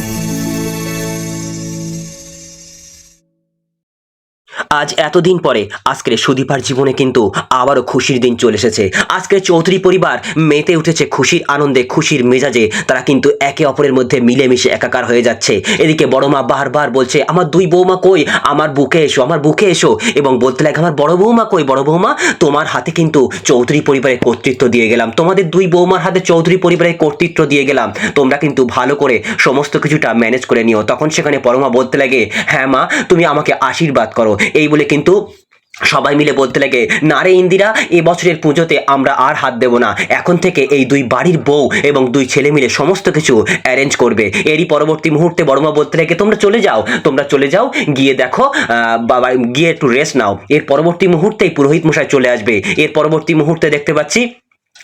Podcast. আজ এতদিন পরে আজকের সুদীপার জীবনে কিন্তু আবারও খুশির দিন চলে এসেছে। আজকের চৌধুরী পরিবার মেতে উঠেছে খুশির আনন্দে, খুশির মেজাজে। তারা কিন্তু একে অপরের মধ্যে মিলেমিশে একাকার হয়ে যাচ্ছে। এদিকে বড় মা বারবার বলছে, আমার দুই বৌমা কই? আমার বুকে এসো, আমার বুকে এসো। এবং বলতে লাগে, আমার বড় বৌমা কই? বড় বৌমা, তোমার হাতে কিন্তু চৌধুরী পরিবারের কর্তৃত্ব দিয়ে গেলাম। তোমাদের দুই বৌমার হাতে চৌধুরী পরিবারের কর্তৃত্ব দিয়ে গেলাম। তোমরা কিন্তু ভালো করে সমস্ত কিছুটা ম্যানেজ করে নিও। তখন সেখানে পরমা বলতে লাগে হ্যাঁ মা, তুমি আমাকে আশীর্বাদ করো। এই বলে কিন্তু সবাই মিলে বলতে লাগে, না রে ইন্দিরা এবছরের বছরের পুজোতে আমরা আর হাত দেব না। এখন থেকে এই দুই বাড়ির বউ এবং দুই ছেলে মিলে সমস্ত কিছু অ্যারেঞ্জ করবে। এরই পরবর্তী মুহূর্তে বড়মা বলতে লাগে, তোমরা চলে যাও, তোমরা চলে যাও, গিয়ে দেখো বাবা, গিয়ে একটু রেস্ট নাও। এর পরবর্তী মুহূর্তেই পুরোহিত মশাই চলে আসবে। এর পরবর্তী মুহূর্তে দেখতে পাচ্ছি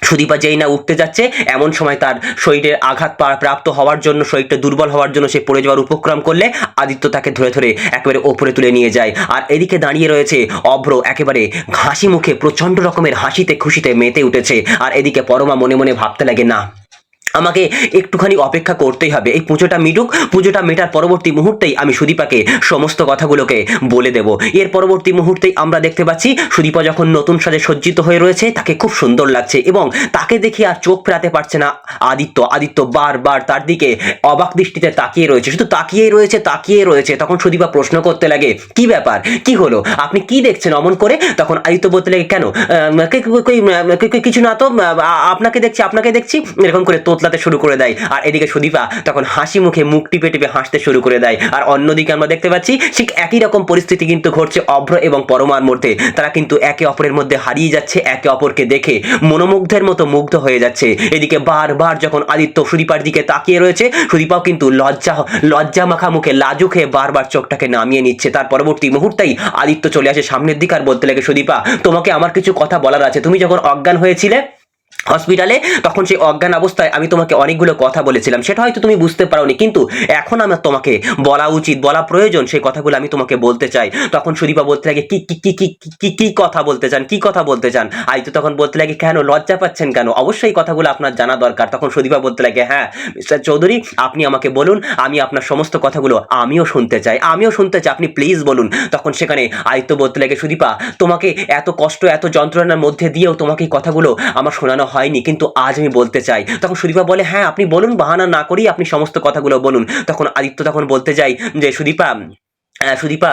সুদীপা যেই না উঠতে যাচ্ছে, এমন সময় তার শরীরের আঘাত প্রাপ্ত হওয়ার জন্য, শরীরটা দুর্বল হওয়ার জন্য সে পড়ে যাওয়ার উপক্রম করলে আদিত্য তাকে ধরে ধরে একেবারে ওপরে তুলে নিয়ে যায়। আর এদিকে দাঁড়িয়ে রয়েছে অভ্র, একেবারে হাসি মুখে প্রচণ্ড রকমের হাসিতে খুশিতে মেতে উঠেছে। আর এদিকে পরমা মনে মনে ভাবতে লাগে, না আমাকে একটুখানি অপেক্ষা করতেই হবে। এই পুজোটা মিটুক, পুজোটা মেটার পরবর্তী মুহূর্তেই আমি সুদীপাকে সমস্ত কথাগুলোকে বলে দেব। এর পরবর্তী মুহূর্তেই আমরা দেখতে পাচ্ছি, সুদীপা যখন নতুন সাজে সজ্জিত হয়ে রয়েছে, তাকে খুব সুন্দর লাগছে এবং তাকে দেখে আর চোখ ফেরাতে পারছে না আদিত্য। আদিত্য বারবার তার দিকে অবাক দৃষ্টিতে তাকিয়ে রয়েছে। শুধু তাকিয়েই রয়েছে তাকিয়ে রয়েছে। তখন সুদীপা প্রশ্ন করতে লাগে, কি ব্যাপার? কি হলো? আপনি কি দেখছেন অমন করে? তখন আদিত্য বলতে লাগে, কেন? কিছু না তো আপনাকে দেখছি আপনাকে দেখছি। এরকম করে তোতলাতে শুরু করে দেয়। আর এদিকে সুদীপা তখন হাসি মুখে মুখ টিপে টিপে হাসতে শুরু করে দেয়। আর অন্যদিকে আমরা দেখতে পাচ্ছি, ঠিক একই রকম পরিস্থিতি কিন্তু ঘটছে অভ্র এবং পরমার মধ্যে। তারা কিন্তু একে অপরের মধ্যে হারিয়ে যাচ্ছে, একে অপরকে দেখে মনোমুগ্ধের মতো মুগ্ধ হয়ে যাচ্ছে। এদিকে বারবার যখন আদিত্য সুদীপার দিকে তাকিয়ে রয়েছে, সুদীপাও কিন্তু লজ্জা লজ্জা মাখা মুখে লাজুক হয়ে বারবার চোখটাকে নামিয়ে নিচ্ছে। তার পরবর্তী মুহূর্তেই আদিত্য চলে আসে সামনের দিকে আর বলতে লাগে, সুদীপা, তোমাকে আমার কিছু কথা বলার আছে। তুমি যখন অজ্ঞান হয়েছিলে হসপিটালে, তখন সেই অজ্ঞান অবস্থায় আমি তোমাকে অনেকগুলো কথা বলেছিলাম। সেটা হয়তো তুমি বুঝতে পারোনি, কিন্তু এখন আমার তোমাকে বলা উচিত, বলা প্রয়োজন, সেই কথাগুলো আমি তোমাকে বলতে চাই। তখন সুদীপা বলতে লাগে, কি কি কি কি, কি- কি কথা বলতে চান? কি কথা বলতে চান? আই তো তখন বলতে লাগে, কেন, লজ্জা পাচ্ছেন কেন? অবশ্যই কথাগুলো আপনার জানা দরকার। তখন সুদীপা বলতে লাগে হ্যাঁ মিস্টার চৌধুরী, আপনি আমাকে বলুন, আমি আপনার সমস্ত কথাগুলো আমিও শুনতে চাই। আমিও শুনতে চাই, আপনি প্লিজ বলুন। তখন সেখানে আয়ত্ত বলতে লাগে, সুদীপা, তোমাকে এত কষ্ট, এত যন্ত্রণার মধ্যে দিয়েও তোমাকে কথাগুলো আমার শোনানো হয়নি, কিন্তু আজ আমি বলতে চাই। তখন সুদীপা বলে হ্যাঁ আপনি বলুন, বাহানা না করেই আপনি সমস্ত কথাগুলো বলুন। তখন আদিত্য তখন বলতে যায় যে, সুদীপা সুদীপা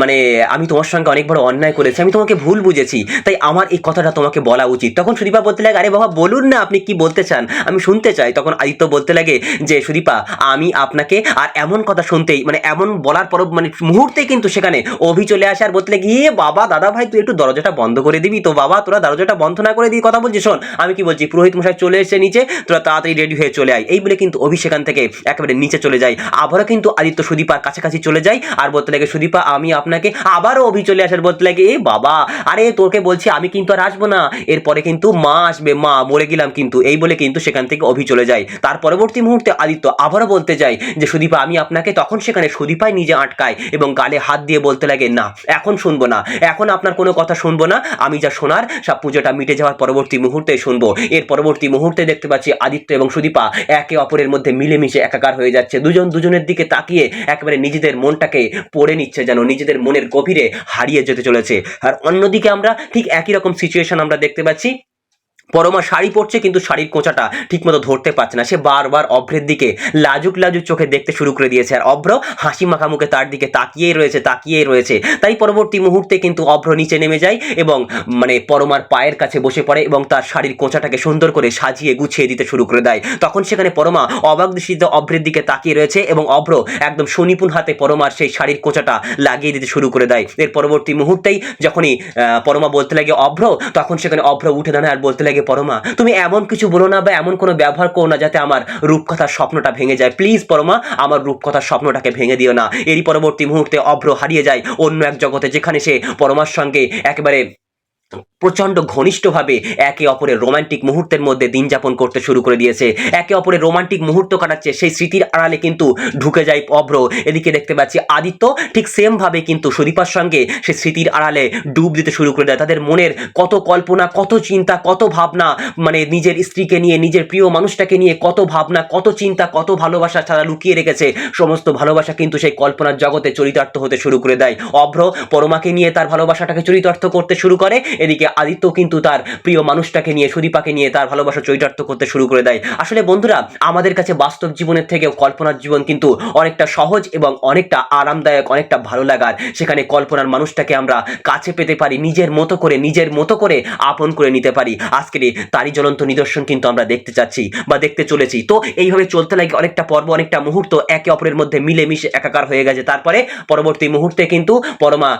মানে আমি তোমার সঙ্গে অনেক বড় অন্যায় করেছি, আমি তোমাকে ভুল বুঝেছি, তাই আমার এই কথাটা তোমাকে বলা উচিত। তখন সুদীপা বলতে লাগে, আরে বাবা, বলুন না আপনি কি বলতে চান? আমি শুনতে চাই। তখন আদিত্য বলতে লাগে যে, সুদীপা, আমি আপনাকে আর এমন কথা শুনতেই মানে এমন বলার পর মানে মুহূর্তে কিন্তু সেখানে অভি চলে আসে আর বলতে লাগে ইয়ে বাবা, দাদা ভাই, তুই একটু দরজাটা বন্ধ করে দিবি তো বাবা, তোরা দরজাটা বন্ধ না করে দিয়ে কথা বলছি শোন, আমি কি বলছি, পুরোহিত মশাই চলে এসে নিচে, তোরা তাড়াতাড়ি রেডি হয়ে চলে আয়। এই বলে কিন্তু অভি সেখান থেকে একেবারে নিচে চলে যায়। আবারও কিন্তু আদিত্য সুদীপার কাছাকাছি চলে যায় আর বলতে লাগে সুদীপা, আমি আপনাকে আবারও অভি চলে আসার বলতে লাগে এ বাবা, আরে তোকে বলছি আমি কিন্তু আর আসব না। এরপরে কিন্তু মা আসবে, মা, মরে গেলাম কিন্তু। এই বলে কিন্তু সেখান থেকে অভি চলে যায়। তার পরবর্তী মুহূর্তে আদিত্য আবারও বলতে যায় যে, সুদীপা, আমি আপনাকে তখন সেখানে সুদীপাই নিজে আটকায় এবং গালে হাত দিয়ে বলতে লাগে, না, এখন শুনব না। এখন আপনার কোনো কথা শুনব না। আমি যা শোনার সব পুজোটা মিটে যাওয়ার পরবর্তী মুহূর্তে শুনব। এর পরবর্তী মুহূর্তে দেখতে পাচ্ছি আদিত্য এবং সুদীপা একে অপরের মধ্যে মিলেমিশে একাকার হয়ে যাচ্ছে। দুজন দুজনের দিকে তাকিয়ে একেবারে নিজেদের মনটাকে পড়ে নিচ্ছে যেন নিজেদের মনের গভীরে হারিয়ে যেতে চলেছে। আর অন্যদিকে আমরা ঠিক একই রকম সিচুয়েশন আমরা দেখতে পাচ্ছি। পরমা শাড়ি পরছে, কিন্তু শাড়ির কোঁচাটা ঠিকমতো ধরতে পারছে না। সে বারবার অভ্রের দিকে লাজুক লাজুক চোখে দেখতে শুরু করে দিয়েছে। আর অভ্র হাসি মাখা মুখে তার দিকে তাকিয়েই রয়েছে তাকিয়েই রয়েছে। তাই পরবর্তী মুহূর্তে কিন্তু অভ্র নিচে নেমে যায় এবং মানে পরমার পায়ের কাছে বসে পড়ে এবং তার শাড়ির কোঁচাটাকে সুন্দর করে সাজিয়ে গুছিয়ে দিতে শুরু করে দেয়। তখন সেখানে পরমা অবাক দৃষ্টিতে অভ্রের দিকে তাকিয়ে রয়েছে এবং অভ্র একদম সুনিপুণ হাতে পরমার সেই শাড়ির কোঁচাটা লাগিয়ে দিতে শুরু করে দেয়। এর পরবর্তী মুহূর্তেই যখনই পরমা বলতে লাগে অভ্র, তখন সেখানে অভ্র উঠে দাঁড়ায় আর বলতে লাগে পরমা। তুমি এমন কিছু বলো না বা এমন কোনো ব্যবহার করো না যাতে আমার রূপকথার স্বপ্নটা ভেঙে যায়। প্লিজ পরমা, আমার রূপকথার স্বপ্নটাকে ভেঙে দিও না। এরই পরবর্তী মুহূর্তে অভ্র হারিয়ে যায় অন্য এক জগতে যেখানে সে পরমার সঙ্গে একেবারে প্রচণ্ড ঘনিষ্ঠভাবে একে অপরের রোমান্টিক মুহূর্তের মধ্যে দিন যাপন করতে শুরু করে দিয়েছে। একে অপরের রোমান্টিক মুহূর্ত কাটাচ্ছে, সেই স্মৃতির আড়ালে কিন্তু ঢুকে যায় অভ্র। এদিকে দেখতে পাচ্ছি আদিত্য, ঠিক সেমভাবে কিন্তু সুদীপার সঙ্গে সে স্মৃতির আড়ালে ডুব দিতে শুরু করে দেয়। তাদের মনের কত কল্পনা, কত চিন্তা, কত ভাবনা মানে নিজের স্ত্রীকে নিয়ে, নিজের প্রিয় মানুষটাকে নিয়ে কত ভাবনা, কত চিন্তা, কত ভালোবাসা তারা লুকিয়ে রেখেছে। সমস্ত ভালোবাসা কিন্তু সেই কল্পনার জগতে চরিতার্থ হতে শুরু করে দেয়। অভ্র পরমাকে নিয়ে তার ভালোবাসাটাকে চরিতার্থ করতে শুরু করে। এদিকে আদিত্য কিন্তু তার প্রিয় মানুষটাকে নিয়ে, সুদীপাকে নিয়ে তার ভালোবাসা চরিতার্থ করতে শুরু করে দেয়। আসলে বন্ধুরা, আমাদের কাছে বাস্তব জীবনের থেকেও কল্পনার জীবন কিন্তু অনেকটা সহজ এবং অনেকটা আরামদায়ক, অনেকটা ভালো লাগার। সেখানে কল্পনার মানুষটাকে আমরা কাছে পেতে পারি, নিজের মতো করে, নিজের মতো করে আপন করে নিতে পারি। আজকের তারই জ্বলন্ত নিদর্শন কিন্তু আমরা দেখতে চাচ্ছি বা দেখতে চলেছি। তো এইভাবে চলতে লাগে অনেকটা পর্ব, অনেকটা মুহূর্ত একে অপরের মধ্যে মিলেমিশে একাকার হয়ে গেছে। তারপরে পরবর্তী মুহূর্তে কিন্তু পরমা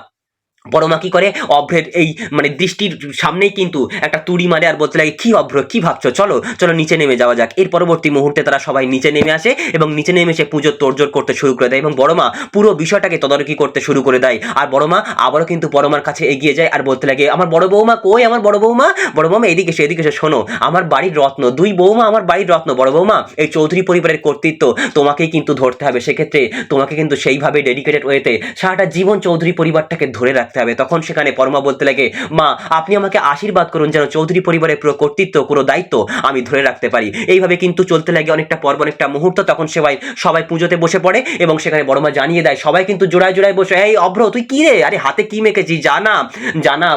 পরমা কি করে? অভ্রের এই মানে দৃষ্টির সামনেই কিন্তু একটা তুড়ি মারে আর বলতে লাগে, কি অভ্র, কি ভাবছ? চলো চলো নিচে নেমে যাওয়া যাক। এর পরবর্তী মুহূর্তে তারা সবাই নিচে নেমে আসে এবং নিচে নেমে এসে পুজোর তোড়জোড় করতে শুরু করে দেয় এবং বড়মা পুরো বিষয়টাকে তদারকি করতে শুরু করে দেয়। আর বড়মা আবারও কিন্তু পরমার কাছে এগিয়ে যায় আর বলতে লাগে, আমার বড় বৌমা কই? আমার বড় বৌমা? বড় বৌমা এদিকে এসে এদিকে এসে, শোনো, আমার বাড়ির রত্ন, দুই বৌমা আমার বাড়ির রত্ন, বড় বৌমা, এই চৌধুরী পরিবারের কর্তৃত্ব তোমাকেই কিন্তু ধরতে হবে। সেক্ষেত্রে তোমাকে কিন্তু সেইভাবে ডেডিকেটেড ওয়েতে সারাটা জীবন চৌধুরী পরিবারটাকে ধরে রাখতে হবে। তখন সেখানে পরমা বলতে লাগে, মা, আপনি আমাকে আশীর্বাদ করুন যেন চৌধুরী পরিবারের পুরো কর্তৃত্ব, পুরো দায়িত্ব আমি ধরে রাখতে পারি। এইভাবে কিন্তু চলতে লাগে অনেকটা পর্ব, অনেকটা মুহূর্ত। তখন সবাই সবাই পুজোতে বসে পড়ে এবং সেখানে বড়মা জানিয়ে দেয়, সবাই কিন্তু জোড়ায় জোড়ায় বসে, এই অভ্র, তুই কী রে? আরে হাতে কী মেখেছিস? জানা জানা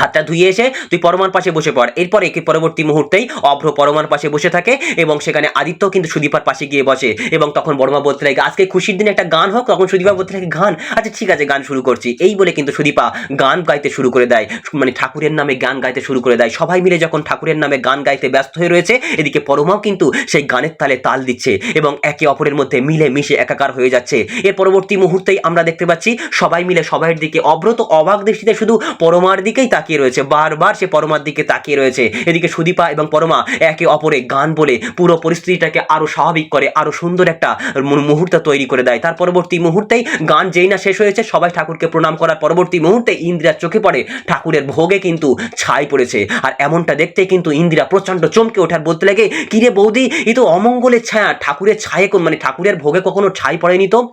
হাতটা ধুয়ে এসে তুই পরমার পাশে বসে পড়। এরপরে কি পরবর্তী মুহূর্তেই অভ্র পরমার পাশে বসে থাকে এবং সেখানে আদিত্য কিন্তু সুদীপার পাশে গিয়ে বসে এবং তখন বর্মা বলতে লাগে আজকে খুশির দিনে একটা গান হোক। তখন সুদীপা বলতে লাগে গান? আচ্ছা ঠিক আছে, গান শুরু করছি। এই বলে কিন্তু সুদীপা গান গাইতে শুরু করে দেয়। মানে ঠাকুরের নামে গান গাইতে শুরু করে দেয়। সবাই মিলে যখন ঠাকুরের নামে গান গাইতে ব্যস্ত হয়ে রয়েছে, এদিকে পরমাও কিন্তু সেই গানের তালে তাল দিচ্ছে এবং একে অপরের মধ্যে মিলে মিশে একাকার হয়ে যাচ্ছে। এর পরবর্তী মুহূর্তেই আমরা দেখতে পাচ্ছি, সবাই মিলে সবাইয়ের দিকে অব্রত অবাক দৃষ্টিতে শুধু পরমার দিকেই তাকিয়ে রয়েছে। বারবার সে পরমার দিকে তাকিয়ে রয়েছে। এদিকে সুদীপা এবং পরমা একে অপরে গান বলে পুরো পরিস্থিতিটাকে আরও স্বাভাবিক করে, আরও সুন্দর একটা মুহূর্ত তৈরি করে দেয়। তার পরবর্তী মুহূর্তেই গান যেই না শেষ হয়েছে, সবাই ঠাকুরকে প্রণাম করার পরবর্তী মুহূর্তে ইন্দিরার চোখে পড়ে। ঠাকুরের ভোগে কিন্তু ছাই পড়েছে। আর এমনটা দেখতে কিন্তু ইন্দিরা প্রচণ্ড চমকে ওঠার বলতে লাগে, কিরে বৌদি, এ তো অমঙ্গলের ছায়া। ঠাকুরের ছায়ে কোন- মানে ঠাকুরের ভোগে কখনো ছাই পড়েনি তো?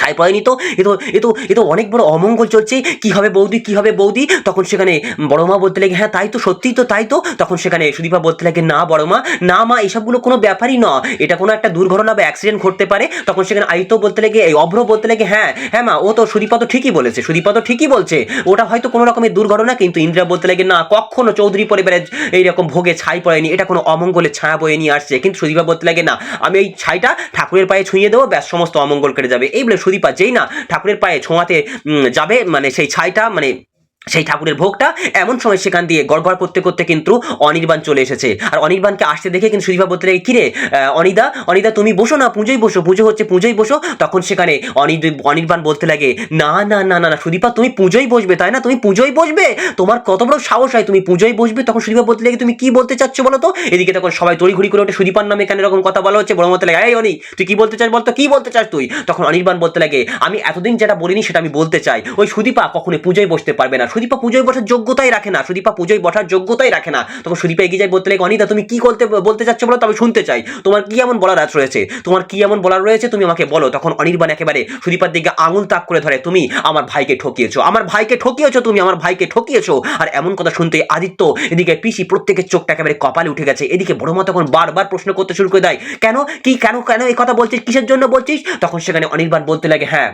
ছাই পড়েনি তো? এ তো এ তো এ তো অনেক বড় অমঙ্গল চলছে। কি হবে বৌদি, কি হবে বৌদি? তখন সেখানে বড় মা বলতে লাগে হ্যাঁ তাই তো, সত্যিই তো তাই তো। তখন সেখানে সুদীপা বলতে লাগে, না, বড় মা, না মা, এসবগুলো কোনো ব্যাপারই না এটা কোনো একটা দুর্ঘটনা বা অ্যাক্সিডেন্ট ঘটতে পারে। তখন সেখানে আদিত্য বলতে লাগে, এই অভ্র বলতে লাগে হ্যাঁ হ্যাঁ মা, ও তো, সুদীপা তো ঠিকই বলেছে, সুদীপা তো ঠিকই বলছে। ওটা হয়তো কোনো রকমের দুর্ঘটনা, কিন্তু ইন্দিরা বলতে লাগে, না, কখনো চৌধুরী পরিবারের এইরকম ভোগে ছাই পড়েনি। এটা কোনো অমঙ্গলের ছায়া বয়ে নিয়ে আসছে। কিন্তু সুদীপা বলতে লাগে, না, আমি এই ছাইটা ঠাকুরের পায়ে ছুঁয়ে দেবো, ব্যাস, সমস্ত অমঙ্গল কেটে যাবে। এই বলে সুদীপা যেই না ঠাকুরের পায়ে ছোঁয়াতে যাবে মানে সেই ছাইটা মানে সেই ঠাকুরের ভোগটা এমন সময় সেখান দিয়ে গড়গড় করতে করতে কিন্তু অনির্বাণ চলে এসেছে। আর অনির্বাণকে আসতে দেখে কিন্তু সুদীপা বলতে লাগে, কিরে অনিদা অনিদা, তুমি বসো না পুজোই বসো, পুজো হচ্ছে পুজোই বসো। তখন সেখানে অনি- অনির্বাণ বলতে লাগে, না না না না না, সুদীপা, তুমি পুজোই বসবে, তাই না? তুমি পুজোই বসবে? তোমার কত বড় সাহস হয় তুমি পুজোই বসবে? তখন সুদীপা বলতে লাগে, তুমি কি বলতে চাচ্ছ বলো তো? এদিকে তখন সবাই তড়িঘড়ি করে ওঠে, সুদীপার নামে কেন এরকম কথা বলা হচ্ছে বড় মতে লাগে, এই অনি তুই কি বলতে চাস বলতো কি বলতে চাস তুই? তখন অনির্বাণ বলতে লাগে, আমি এতদিন যেটা বলিনি সেটা আমি বলতে চাই। ওই সুদীপা কখনো পুজোয় বসতে পারবে না সুদীপা পুজোয় বসার যোগ্যতাই রাখে না, সুদীপা পুজোয় বসার যোগ্যতাই রাখে না। তখন সুদীপা এগিয়ে যায় বলতে লাগে, অনিতা, তুমি কি করতে, বলতে চাচ্ছ বলো? তো আমি শুনতে চাই। তোমার কি এমন বলার আছে রয়েছে? তোমার কি এমন বলার রয়েছে? তুমি আমাকে বলো। তখন অনির্বাণ একেবারে সুদীপার দিকে আঙুল তাক করে ধরে, তুমি আমার ভাইকে ঠকিয়েছো, আমার ভাইকে ঠকিয়েছো তুমি, আমার ভাইকে ঠকিয়েছো? আর এমন কথা শুনতে আদিত্য এদিকে পিসি প্রত্যেকের চোখটা একেবারে কপালে উঠে গেছে। এদিকে বড় মা তখন বারবার প্রশ্ন করতে শুরু করে দেয়, কেন? কি, কেন কেন এই কথা বলছিস? কিসের জন্য বলছিস? তখন সেখানে অনির্বাণ বলতে লাগে হ্যাঁ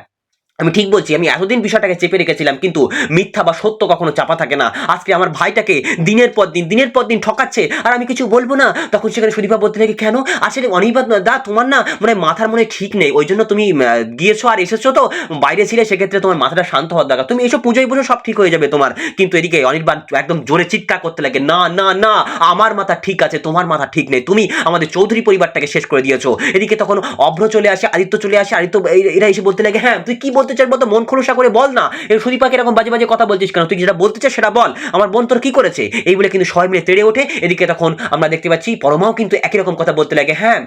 আমি ঠিক বলছি, আমি এতদিন বিষয়টাকে চেপে রেখেছিলাম, কিন্তু মিথ্যা বা সত্য কখনো চাপা থাকে না। আজকে আমার ভাইটাকে দিনের পর দিন, দিনের পর দিন ঠকাচ্ছে, আর আমি কিছু বলব না। তখন সেখানে সুদীপা বলতে লাগে কেন? আসলে অনির্বাণ, দা, তোমার না মানে মাথার মনে ঠিক নেই। ওই জন্য তুমি গিয়েছো আর এসেছ তো, বাইরে ছিলে, সেক্ষেত্রে তোমার মাথাটা শান্ত হওয়ার দরকার। তুমি এসব পুজোয় পুজো সব ঠিক হয়ে যাবে তোমার। কিন্তু এদিকে অনির্বাণ একদম জোরে চিৎকার করতে লাগে, না না না, আমার মাথা ঠিক আছে, তোমার মাথা ঠিক নেই। তুমি আমাদের চৌধুরী পরিবারটাকে শেষ করে দিয়েছ। এদিকে তখন অভ্র চলে আসে, আদিত্য চলে আসে, আদিত্য এরা এসে বলতে লাগে হ্যাঁ তুই কি বলতে চাস বলতো মন খোলসা করে বল না। এই সুদীপাকে এরকম বাজে বাজে কথা বলছিস কেন? তুই যেটা বলতে চাস সেটা বল। আমার বোন তোর কি করেছে? এই বলে কিন্তু সবাই মিলে তেড়ে ওঠে। এদিকে তখন আমরা দেখতে পাচ্ছি, পরমাও কিন্তু একই রকম কথা বলতে লাগে। হ্যাঁ?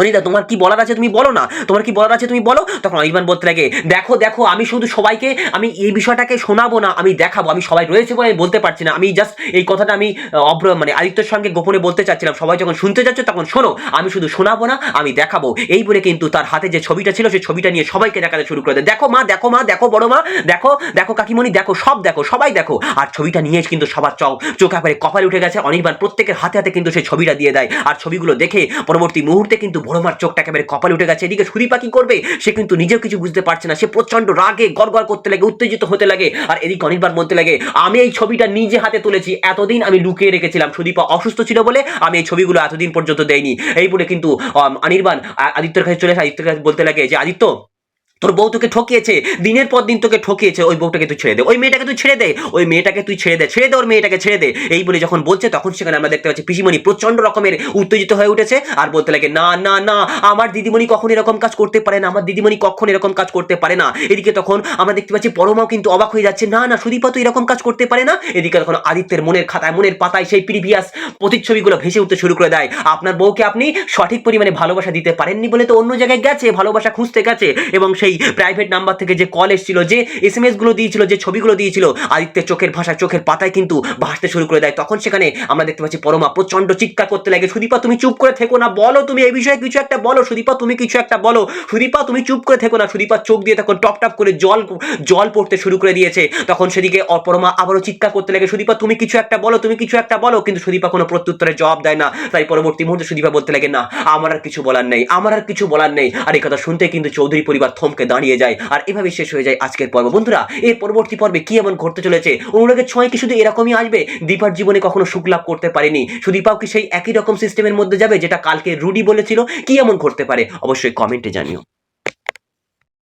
অনিতা, তোমার কি বলার আছে তুমি বলো না। তোমার কি বলার আছে তুমি বলো। তখন অনির্বাণ বলতে লাগে দেখো দেখো, আমি শুধু সবাইকে, আমি এই বিষয়টাকে শোনাবো না, আমি দেখাবো, আমি সবাই রয়েছে বলে আমি বলতে পারছি না। আমি জাস্ট এই কথাটা আমি অব্র মানে আদিত্যর সঙ্গে গোপনে বলতে চাচ্ছিলাম। সবাই যখন শুনতে যাচ্ছে তখন শোনো, আমি শুধু শোনাবো না, আমি দেখাবো। এই বলে কিন্তু তার হাতে যে ছবিটা ছিল, সেই ছবিটা নিয়ে সবাইকে দেখাতে শুরু করে দেয়। দেখো মা দেখো মা, দেখো বড় মা, দেখো দেখো কাকিমণি, দেখো, সব দেখো, সবাই দেখো। আর ছবিটা নিয়ে কিন্তু সবার চোখ চোখ একবারে কপালে উঠে গেছে। অনির্বাণ প্রত্যেকের হাতে হাতে কিন্তু সেই ছবিটা দিয়ে দেয়। আর ছবিগুলো দেখে পরবর্তী মুহূর্তে কিন্তু বড় মার চোখটা একেবারে কপাল উঠে গেছে। এদিকে সুদীপা কি করবে? সে কিন্তু নিজেও কিছু বুঝতে পারছে না। সে প্রচণ্ড রাগে গড়গড় করতে লাগে, উত্তেজিত হতে লাগে, আর এদিকে অনেকবার বলতে লাগে, আমি এই ছবিটা নিজে হাতে তুলেছি, এতদিন আমি লুকিয়ে রেখেছিলাম। সুদীপা অসুস্থ ছিল বলে আমি এই ছবিগুলো এতদিন পর্যন্ত দেয়নি এই বলে কিন্তু অনির্বাণ আদিত্যর কাছে চলে আসে। আদিত্যের কাছে বলতে লাগে যে, আদিত্য তোর বউ তোকে ঠকিয়েছে, দিনের পর দিন তোকে ঠকিয়েছে, ওই বউটাকে তুই ছেড়ে দে, ওই মেয়েটাকে তুই ছেড়ে দে, ওই মেয়েটাকে তুই ছেড়ে দে ছেড়ে দে ওর মেয়েটাকে ছেড়ে দে। এই বলে যখন বলছে, তখন সেখানে আমরা দেখতে পাচ্ছি পিসিমণি প্রচণ্ড রকমের উত্তেজিত হয়ে উঠেছে আর বলতে লাগে, না না না, আমার দিদিমণি কখন এরকম কাজ করতে পারে না, আমার দিদিমণি কখন এরকম কাজ করতে পারে না। এদিকে তখন আমরা দেখতে পাচ্ছি পরমাও কিন্তু অবাক হয়ে যাচ্ছে, না না, সুদীপা তো এরকম কাজ করতে পারে না? এদিকে তখন আদিত্যের মনের খাতায়, মনের পাতায় সেই প্রিভিয়াস প্রতিচ্ছবিগুলো ভেসে উঠতে শুরু করে দেয়। আপনার বউকে আপনি সঠিক পরিমাণে ভালোবাসা দিতে পারেননি বলে তো অন্য জায়গায় গেছে, ভালোবাসা খুঁজতে গেছে এবং সেই প্রাইভেট নাম্বার থেকে যে কল এসেছিল, যে এস এমগুলো দিয়েছিল, যে ছবিগুলো দিয়েছিল, আদিত্যের চোখের ভাষা, চোখের পাতায় কিন্তু ভাসতে শুরু করে দেয়। তখন সেখানে আমরা দেখতে পাচ্ছি পরমা প্রচণ্ড চিৎকার করতে লাগে। সুদীপা, তুমি চুপ করে থেকো না, বলো তুমি এই বিষয়ে কিছু একটা বলো। সুদীপা, তুমি কিছু একটা বলো। সুদীপা, তুমি চুপ করে থেকো না। সুদীপা চোখ দিয়ে তখন টপ টপ করে জল জল পড়তে শুরু করে দিয়েছে। তখন সেদিকে অপরমা আবারও চিৎকার করতে লাগে। সুদীপা, তুমি কিছু একটা বলো, তুমি কিছু একটা বলো। কিন্তু সুদীপা কোনো প্রত্যুত্তরে জবাব দেয় না। তাই পরবর্তী মুহূর্তে সুদীপা বলতে লাগে, না, আমার আর কিছু বলার নেই, আমার আর কিছু বলার নেই। আর এই কথা শুনতে কিন্তু চৌধুরী পরিবার থমকে দাঁড়িয়ে যায় আর এভাবে শেষ হয়ে যায় আজকের পর্ব। বন্ধুরা, এর পরবর্তী পর্বে কি এমন ঘটতে চলেছে? অনুরাগের ছয় কি শুধু এরকমই আসবে? দীপার জীবনে কখনো সুখ লাভ করতে পারেনি। সুদীপাও কি সেই একই রকম সিস্টেমের মধ্যে যাবে যেটা কালকে রুডি বলেছিল? কি এমন ঘটতে পারে? অবশ্যই কমেন্টে জানিও।